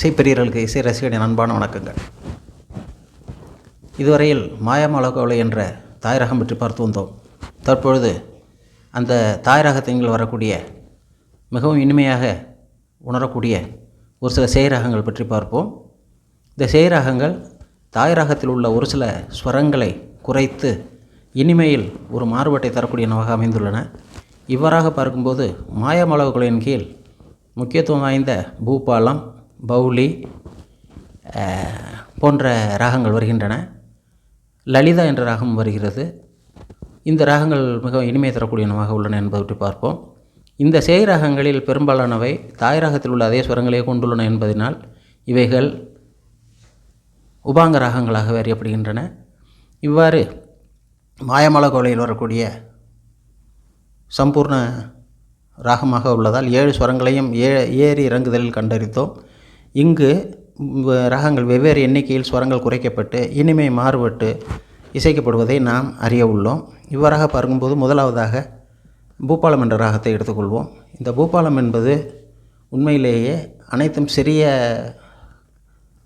இசைப்பெரியர்களுக்கு இசை ரசிகனின் அன்பான வணக்கங்கள். இதுவரையில் மாயாமலகோலை என்ற தாய் ரகம் பற்றி பார்த்து வந்தோம். தற்பொழுது அந்த தாய் வரக்கூடிய மிகவும் இனிமையாக உணரக்கூடிய ஒரு சில செயரகங்கள் பற்றி பார்ப்போம். இந்த செயரகங்கள் தாயரகத்தில் தாய் உள்ள ஒரு சில ஸ்வரங்களை குறைத்து இனிமையில் ஒரு மாறுபாட்டை தரக்கூடியனவாக அமைந்துள்ளன. இவ்வாறாக பார்க்கும்போது மாயாமலகுகளின் கீழ் முக்கியத்துவம் வாய்ந்த பூபாலம் பௌலி போன்ற ராகங்கள் வருகின்றன. லலிதா என்ற ராகம் வருகிறது. இந்த ராகங்கள் மிகவும் இனிமை தரக்கூடியனவாக உள்ளன என்பதை பற்றி பார்ப்போம். இந்த சேய் ராகங்களில் பெரும்பாலானவை தாய் ராகத்தில் உள்ள அதே ஸ்வரங்களே கொண்டுள்ளன என்பதனால் இவைகள் உபாங்க ராகங்களாக அறியப்படுகின்றன. இவ்வாறு மாயமல கோலையில் வரக்கூடிய சம்பூர்ண ராகமாக உள்ளதால் ஏழு ஸ்வரங்களையும் ஏ ஏறி இறங்குதலில் கண்டறித்தோம் இங்கு ரகங்கள் ராகங்கள் வெவ்வேறு எண்ணிக்கையில் ஸ்வரங்கள் குறைக்கப்பட்டு இனிமை மாறுபட்டு இசைக்கப்படுவதை நாம் அறிய உள்ளோம். இவ்வாறாக பார்க்கும்போது முதலாவதாக பூபாலம் என்ற ராகத்தை எடுத்துக்கொள்வோம். இந்த பூபாலம் என்பது உண்மையிலேயே அனைத்தும் சிறிய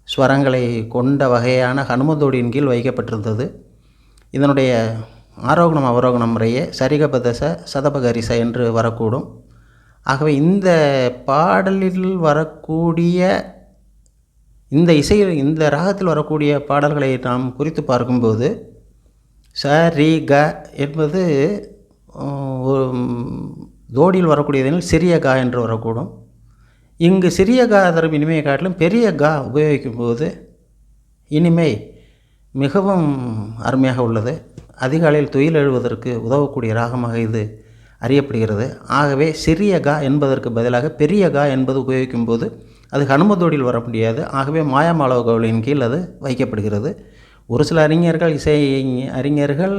ஸ்வரங்களை கொண்ட வகையான ஹனுமந்தோடியின் கீழ் வைக்கப்பட்டிருந்தது. இதனுடைய ஆரோகணம் அவரோகணம் முறையே சரிகபதச சதபகரிச என்று வரக்கூடும். ஆகவே இந்த பாடலில் வரக்கூடிய இந்த இசையில் இந்த ராகத்தில் வரக்கூடிய பாடல்களை நாம் குறித்து பார்க்கும்போது ச ரி க என்பது ஒரு தோடியில் வரக்கூடியதெனில் சிறிய கா என்று வரக்கூடும். இங்கு சிறிய கா தரும் இனிமையை காட்டிலும் பெரிய கா உபயோகிக்கும் போது இனிமை மிகவும் அருமையாக உள்ளது. அதிகாலையில் துயில் எழுவதற்கு உதவக்கூடிய ராகமாக இது அறியப்படுகிறது. ஆகவே சிறிய கா என்பதற்கு பதிலாக பெரிய கா என்பது உபயோகிக்கும்போது போது அது ஹனுமதோடியில் வர முடியாது. ஆகவே மாயாமாலவகளின் கீழ் அது வைக்கப்படுகிறது. ஒரு சில அறிஞர்கள் இசை அறிஞர்கள்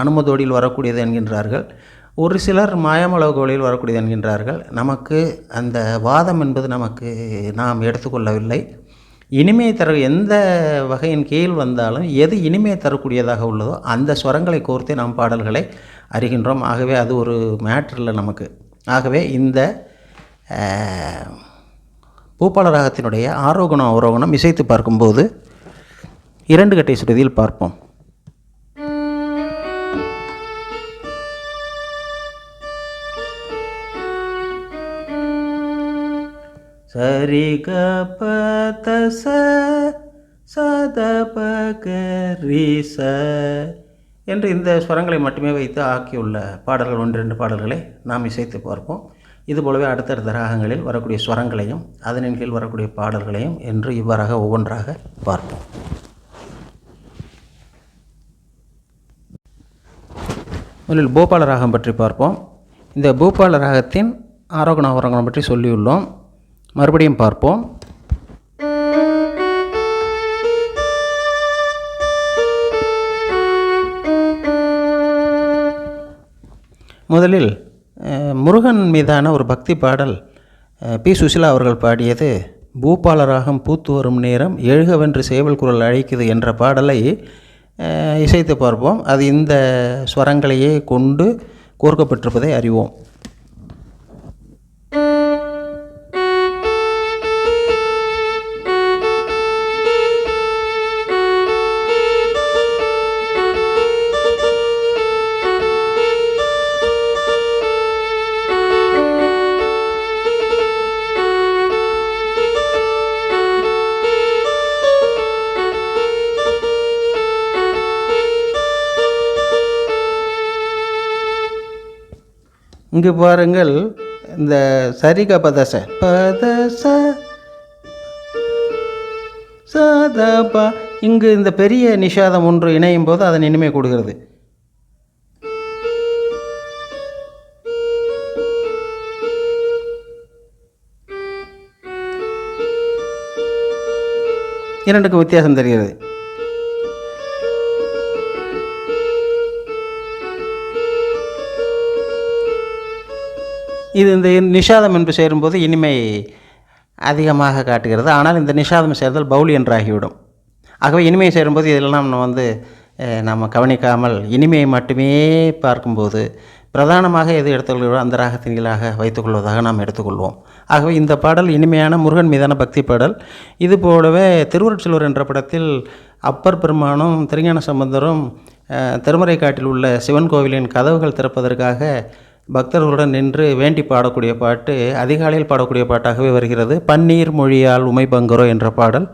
அனுமதோடியில் வரக்கூடியது என்கின்றார்கள். ஒரு சிலர் மாயாமலகோலில் வரக்கூடியது என்கின்றார்கள். நமக்கு அந்த வாதம் என்பது நமக்கு நாம் எடுத்துக்கொள்ளவில்லை. இனிமை தர எந்த வகையின் கீழ் வந்தாலும் எது இனிமை தரக்கூடியதாக உள்ளதோ அந்த ஸ்வரங்களை கோர்த்தே நாம் பாடல்களை அறிகின்றோம். ஆகவே அது ஒரு மேட்ரில் நமக்கு. ஆகவே இந்த பூபால ராகத்தினுடைய ஆரோகணம் அவரோகணம் இசைத்து பார்க்கும்போது இரண்டு கட்டை சுருதியில் பார்ப்போம். சரி க ப ச ரி ச என்று இந்த ஸ்வரங்களை மட்டுமே வைத்து ஆக்கியுள்ள பாடல்கள் ஒன்று ரெண்டு பாடல்களை நாம் இசைத்து பார்ப்போம். இதுபோலவே அடுத்தடுத்த ராகங்களில் வரக்கூடிய ஸ்வரங்களையும் அதனின் கீழ் வரக்கூடிய பாடல்களையும் என்று இவ்வாறாக ஒவ்வொன்றாக பார்ப்போம். முதலில் பூபால ராகம் பற்றி பார்ப்போம். இந்த பூபால ராகத்தின் ஆரோகண அவரோகணம் பற்றி சொல்லியுள்ளோம். மறுபடியும் பார்ப்போம். முதலில் முருகன் மீதான ஒரு பக்தி பாடல் பி. சுசிலா அவர்கள் பாடியது பூபாலராகம் பூத்து வரும் நேரம் எழுகவென்று சேவல் குரல் அழைக்குது என்ற பாடலை இசைத்து பார்ப்போம். அது இந்த ஸ்வரங்களையே கொண்டு கோர்க்கப்பட்டிருப்பதை அறிவோம். இங்கு பாருங்கள் இந்த சரிக பதச. பதச. சாதபா இங்கு இந்த பெரிய நிஷாதம் ஒன்று இணையும் போது அதன் இனிமை கொடுக்கிறது இரண்டுக்கும் வித்தியாசம் தெரிகிறது. இது இந்த நிஷாதம் என்று சேரும்போது இனிமை அதிகமாக காட்டுகிறது. ஆனால் இந்த நிஷாதம் சேர்ந்தால் பவுலி என்றாகிவிடும். ஆகவே இனிமையை சேரும்போது இதெல்லாம் நம்ம வந்து நம்ம கவனிக்காமல் இனிமையை மட்டுமே பார்க்கும்போது பிரதானமாக எது எடுத்துக்கொள்கிறோம்? அந்த ராகத்தின் கீழாக வைத்துக்கொள்வதாக நாம் எடுத்துக்கொள்வோம். ஆகவே இந்த பாடல் இனிமையான முருகன் மீதான பக்தி பாடல். இது போலவே திருவருட்செல்வர் என்ற படத்தில் அப்பர் பெருமானும் திருஞான சம்பந்தரும் திருமறை காட்டில் உள்ள சிவன் கோவிலின் கதவுகள் திறப்பதற்காக பக்தர்களுடன் நின்று வேண்டி பாடக்கூடிய பாட்டு அதிகாலையில் பாடக்கூடிய பாட்டாகவே வருகிறது. பன்னீர் மொழியால் உமை பங்குரோ என்ற பாடல்.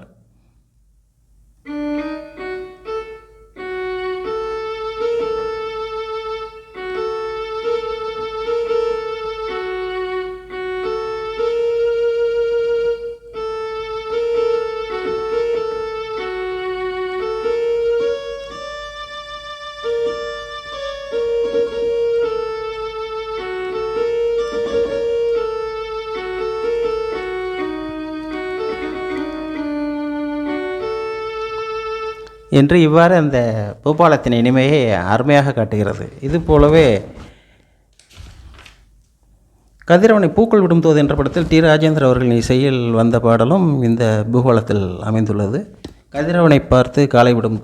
என்று இவ்வாறு அந்த பூபாலத்தின் இனிமையை அருமையாக காட்டுகிறது. இது போலவே கதிரவனை பூக்கள் விடும்போது என்ற படத்தில் டி ராஜேந்திர அவர்களின் இசையில் வந்த பாடலும் இந்த பூகோளத்தில் அமைந்துள்ளது. கதிரவனை பார்த்து காலை விடும்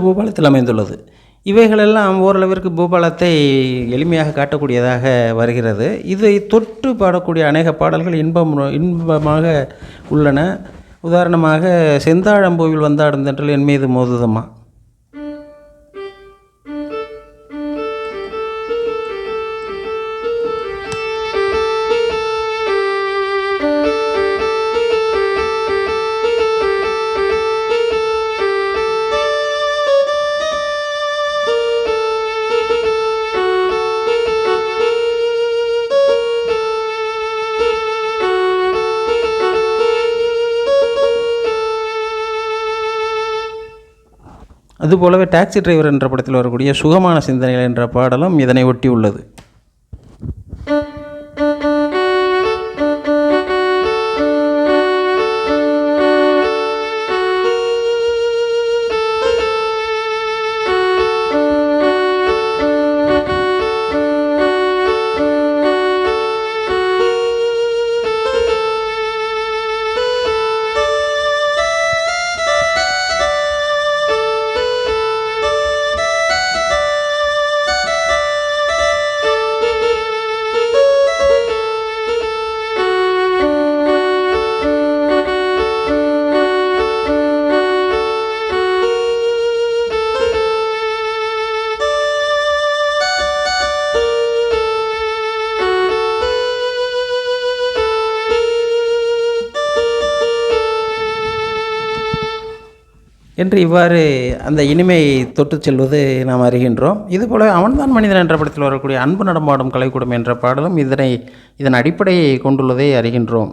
இரண்டு பூபாலத்தில் அமைந்துள்ளது. இவைகளெல்லாம் ஓரளவிற்கு பூபாலத்தை எளிமையாக காட்டக்கூடியதாக வருகிறது. இதை தொட்டு பாடக்கூடிய அநேக பாடல்கள் இன்பம் இன்பமாக உள்ளன. உதாரணமாக செந்தாழம்பூவில் வந்தாடுந்தென்றல் என் மீது மோதுதம்மா. அதுபோலவே டாக்ஸி டிரைவர் என்ற படத்தில் வரக்கூடிய சுகமான சிந்தனைகள் என்ற பாடலும் இதனை ஒட்டி உள்ளது. என்று இவ்வாறு அந்த இனிமையை தொட்டு செல்வது நாம் அறிகின்றோம். இதுபோல அவன்தான் மனிதன் என்ற படத்தில் வரக்கூடிய அன்பு நடமாடும் கலைக்கூடம் என்ற பாடலும் இதனை இதன் அடிப்படையை கொண்டுள்ளதை அறிகின்றோம்.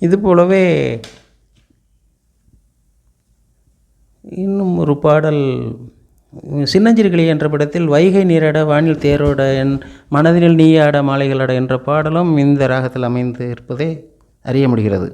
இது போலவே இன்னும் ஒரு பாடல் சின்னஞ்சிறுகிளி என்ற படத்தில் வைகை நீராட வானில் தேரோட என் மனதினில் நீயாட மாலைகளட என்ற பாடலும் இந்த ராகத்தில் அமைந்து இருப்பதை அறிய முடிகிறது.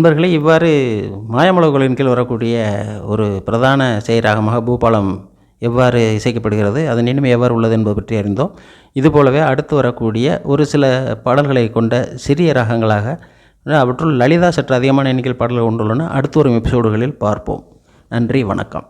நண்பர்களே இவ்வாறு மாயமளவுகளின் கீழ் வரக்கூடிய ஒரு பிரதான செயராகமாக பூபாலம் எவ்வாறு இசைக்கப்படுகிறது அதன் இனிமை எவ்வாறு உள்ளது என்பது பற்றி அறிந்தோம். இதுபோலவே அடுத்து வரக்கூடிய ஒரு சில பாடல்களை கொண்ட சிறிய ராகங்களாக அவற்றுள் லலிதா சற்று அதிகமான எண்ணிக்கையில் பாடல்கள் கொண்டுள்ளன. அடுத்து வரும் எபிசோடுகளில் பார்ப்போம். நன்றி வணக்கம்.